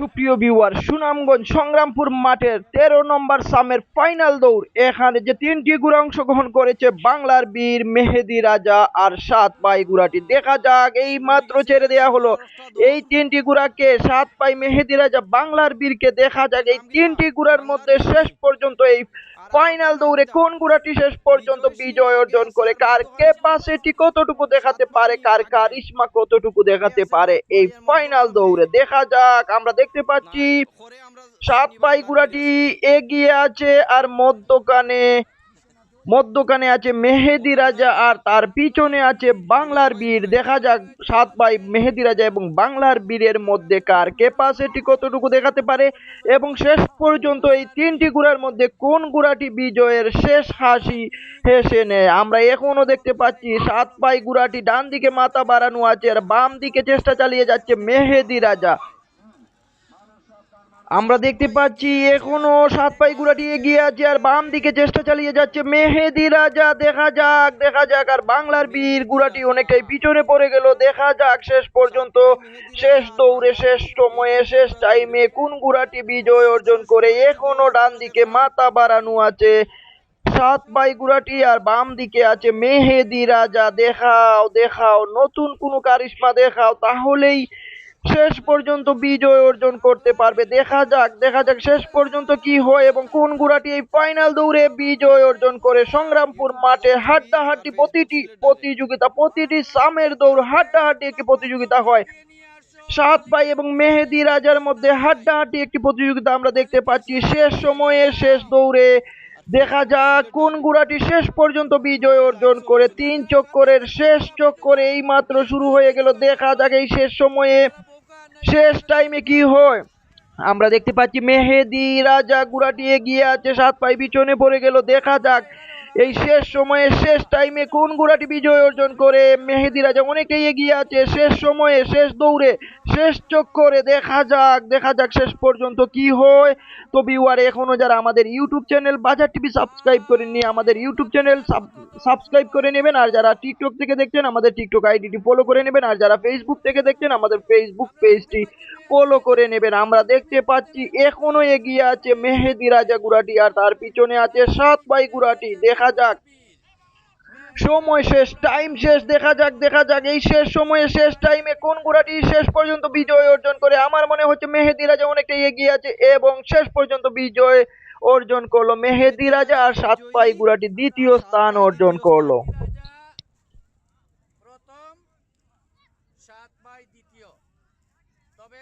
সুপ্রিয় ভিউয়ার সুনামগঞ্জ সংগ্রামপুর মাঠের তেরো নম্বর সামের ফাইনাল দৌড়। এখানে যে তিনটি গুড়া অংশগ্রহণ করেছে বাংলার বীর মেহেদি রাজা আর সাত পাই গুড়াটি। দেখা যাক, এই মাত্র ছেড়ে দেয়া হলো। এই তিনটি গুড়াকে সাত পাই মেহেদি রাজা বাংলার বীরকে দেখা যাক। এই তিনটি গুড়ার মধ্যে শেষ পর্যন্ত এই ফাইনাল দৌড়ে কোন গুড়াটি শেষ পর্যন্ত বিজয় অর্জন করে? কার ক্যাপাসিটি কতটুকু দেখাতে পারে? কার কারিশমা কতটুকু দেখাতে পারে? এই ফাইনাল দৌড়ে দেখা যাক, আমরা দেখতে পাচ্ছি সাত পাই গুড়াটি এগিয়ে আছে আর মধ্যখানে মধ্যখানে আছে মেহেদি রাজা আর তার পিছনে আছে বাংলার বীর। দেখা যাক সাত ভাই মেহেদি রাজা এবং বাংলার বীরের মধ্যে কার ক্যাপাসিটি কতটুকু দেখাতে পারে। এবং শেষ পর্যন্ত এই তিনটি গুড়ার মধ্যে কোন গুড়াটি বিজয়ের শেষ হাসি হেসে নেয়? আমরা এখনও দেখতে পাচ্ছি সাত পাই গুড়াটি ডান দিকে মাথা বাড়ানো আছে আর বাম দিকে চেষ্টা চালিয়ে যাচ্ছে মেহেদি রাজা। আমরা দেখতে পাচ্ছি এখনও সাত পাই গুড়াটি এগিয়ে আছে আর বাম দিকে চেষ্টা চালিয়ে যাচ্ছে মেহেদি রাজা। দেখা যাক দেখা যাক, আর বাংলার বীর গুড়াটি অনেকটাই পিছনে পড়ে গেল। দেখা যাক শেষ পর্যন্ত, শেষ দৌড়ে, শেষ সময়ে, শেষ টাইমে কোন গুড়াটি বিজয় অর্জন করে। এখনও ডান দিকে মাথা বাড়ানো আছে। সাত বাই গুড়াটি আর বাম দিকে আছে মেহেদি রাজা। দেখাও দেখাও, নতুন কোনো কারিশমা দেখাও, তাহলেই শেষ পর্যন্ত বিজয় অর্জন করতে পারবে। দেখা যাক দেখা যাক শেষ পর্যন্ত কি হয় এবং কোন গুড়াটি এই ফাইনাল দৌড়ে বিজয় অর্জন করে। সংগ্রামপুর মাঠে হাড্ডাহাড্ডি প্রতিটি প্রতিযোগিতা, প্রতিটি সামের দৌড় হাড্ডাহাড্ডি একটি প্রতিযোগিতা হয়। সাত ভাই এবং মেহেদি রাজার মধ্যে হাড্ডাহাড্ডি একটি প্রতিযোগিতা আমরা দেখতে পাচ্ছি। শেষ সময়ে শেষ দৌড়ে দেখা যাক কোন গুড়াটি শেষ পর্যন্ত বিজয় অর্জন করে। তিন চক্করের শেষ চক্করে এই মাত্র শুরু হয়ে গেল। দেখা যাক এই শেষ সময়ে শেষ টাইমে কি হয়? আমরা দেখতে পাচ্ছি মেহেদি রাজা গুড়াটি এগিয়ে আছে, সাত পাই পিছনে পড়ে গেল। দেখা যাক, এই শেষ সময়ে, শেষ টাইমে কোন গুড়াটি বিজয় অর্জন করে? মেহেদি রাজা অনেকেই এগিয়ে আছে, শেষ সময়ে, শেষ দৌড়ে, শেষ চক্করে। দেখা যাক দেখা যাক শেষ পর্যন্ত কি হয়। তো ভিউয়ার এখনও যারা আমাদের YouTube channel Bazar TV subscribe করেননি, আমাদের ইউটিউব চ্যানেল সাবস্ক্রাইব করে নেবেন, আর যারা টিকটক থেকে দেখছেন, আমাদের টিকটক আইডিটি ফলো করে নেবেন, আর যারা ফেসবুক থেকে দেখছেন, আমাদের ফেসবুক পেজটি ফলো করে নেবেন। আমরা দেখতে পাচ্ছি, এখনও এগিয়ে আছে মেহেদি রাজা গুড়াটি, আর তার পিছনে আছে সাত বাই গুড়াটি। দেখা যাক। সময় শেষ টাইম শেষ, দেখা যাক দেখা যাক। এই শেষ সময়ে, শেষ টাইমে কোন গুড়াটি শেষ পর্যন্ত বিজয় অর্জন করে? আমার মনে হচ্ছে মেহেদি রাজা অনেকটা এগিয়ে আছে, এবং শেষ পর্যন্ত বিজয় অর্জন করল। মেহেদি রাজা আর সাত পাই গুড়াটি দ্বিতীয় স্থান অর্জন করল। দ্বিতীয়। তবে